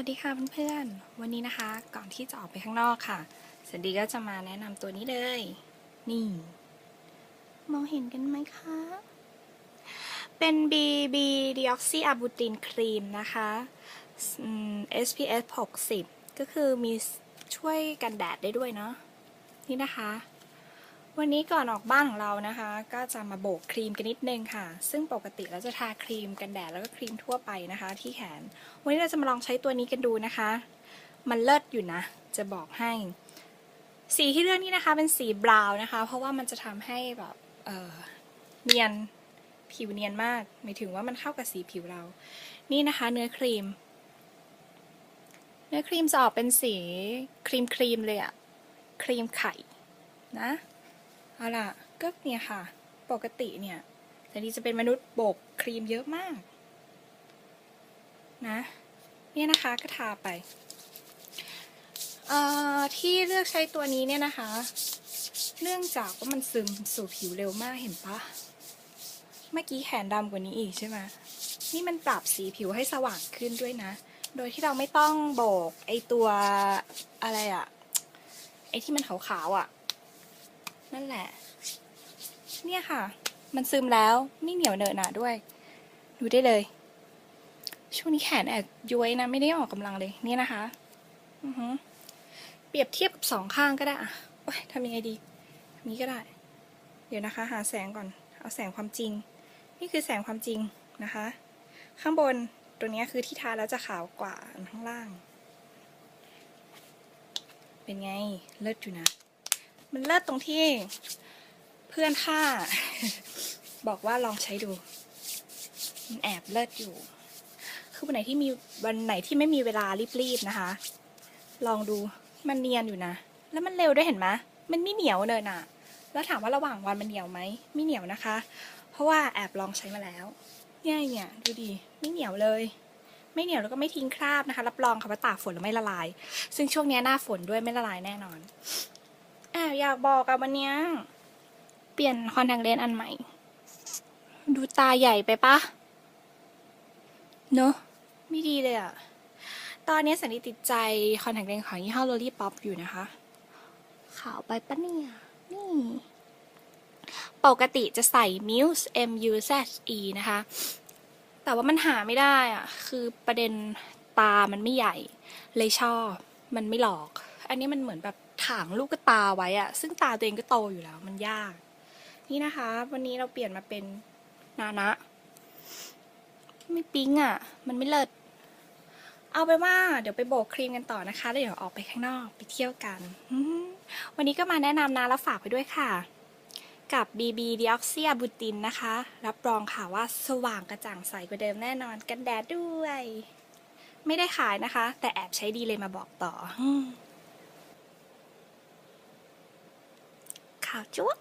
วัสดีค่ะเพื่อนๆ วันนี้นะคะก่อนที่จะออกไปข้างนอกค่ะสันดีก็จะมาแนะนำตัวนี้เลย นี่ มองเห็นกันไหมคะ เป็น BB Deoxy a b u t i n ครีมนะคะ SPF 60 ก็คือมีช่วยกันแดดได้ด้วยเนาะนี่นะคะ วันนี้ก่อนออกบ้านของเรานะคะ ก็จะมาโบกครีมกันนิดนึงค่ะ ซึ่งปกติเราจะทาครีมกันแดดแล้วก็ครีมทั่วไปนะคะ ที่แขน วันนี้เราจะมาลองใช้ตัวนี้กันดูนะคะ มันเลิศอยู่นะ จะบอกให้ สีที่เลือกนี่นะคะ เป็นสีบราวน์นะคะ เพราะว่ามันจะทำให้แบบเออเนียนผิวเนียนมากหมายถึงว่ามันเข้ากับสีผิวเรา นี่นะคะ เนื้อครีม เนื้อครีมจะออกเป็นสีครีมครีมเลยอะครีมไข่นะ เอาล่ะก็เนี่ยค่ะ ปกติเนี่ยแต่ดีจะเป็นมนุษย์โบกครีมเยอะมาก นะ เนี่ยนะคะก็ทาไป เอ่อ ที่เลือกใช้ตัวนี้เนี่ยนะคะ เนื่องจากว่ามันซึมสู่ผิวเร็วมากเห็นปะเมื่อกี้แขนดำกว่านี้อีกใช่ไหมนี่มันปรับสีผิวให้สว่างขึ้นด้วยนะ โดยที่เราไม่ต้องโบกไอตัวอะไรอะไอที่มันขาวๆอะ นั่นแหละ เนี่ยค่ะ มันซึมแล้วไม่เหนียวเหนอะหนะด้วย ดูได้เลย ช่วงนี้แขนแอบย้วยนะ ไม่ได้ออกกำลังเลยเนี่ยนะคะอือฮึเปรียบเทียบกับสองข้างก็ได้อะโอ๊ยทำยังไงดีทำนี้ก็ได้ เดี๋ยวนะคะ หาแสงก่อน เอาแสงความจริง นี่คือแสงความจริงนะคะ ข้างบนตัวนี้คือที่ทาแล้วจะขาวกว่าข้างล่าง เป็นไง เลิศอยู่นะ มันเลิศตรงที่เพื่อนข้าบอกว่าลองใช้ดู มันแอบเลิศอยู่ คือวันไหนที่มีวันไหนที่ไม่มีเวลารีบๆนะคะ ลองดูมันเนียนอยู่นะ แล้วมันเร็วด้วยเห็นไหมมันไม่เหนียวเลยน่ะแล้วถามว่าระหว่างวันมันเหนียวไหมไม่เหนียวนะคะ เพราะว่าแอบลองใช้มาแล้วเนี่ยเนี่ยดูดีไม่เหนียวเลย ไม่เหนียวแล้วก็ไม่ทิ้งคราบนะคะ รับรองค่ะว่าตากฝนแล้วไม่ละลาย ซึ่งช่วงนี้หน้าฝนด้วยไม่ละลายแน่นอน อบอยากบอกอะวันเนี้ยเปลี่ยนคอนแทคเลนส์อันใหม่ ดูตาใหญ่ไปปะเนอะไม่ดีเลยอะตอนนี้สันนิติดใจคอนแทคเลนส์ของยี่ห้อ Lolly Pop อยู่นะคะ ขาวไปปะเนี่ย นี่ ปกติจะใส่ Muse M U Z E นะคะ แต่ว่ามันหาไม่ได้อะคือประเด็นตามันไม่ใหญ่ เลยชอบ มันไม่หลอก อันนี้มันเหมือนแบบ ถางลูกตาไว้อะซึ่งตาตัวเองก็โตอยู่แล้ว มันยาก นี่นะคะ วันนี้เราเปลี่ยนมาเป็นนานะ ไม่ปิ๊งอะมันไม่เลิศเอาไปว่า เดี๋ยวไปโบกครีมกันต่อนะคะแล้วเดี๋ยวออกไปข้างนอกไปเที่ยวกัน วันนี้ก็มาแนะนำนะแล้วฝากไปด้วยค่ะ กับ BB Deoxy a b u t i n นะคะ รับรองค่ะว่าสว่างกระจ่างใสกว่าเดิมแน่นอนกันแดดด้วย ไม่ได้ขายนะคะ แต่แอบใช้ดีเลยมาบอกต่อ 好，就忘。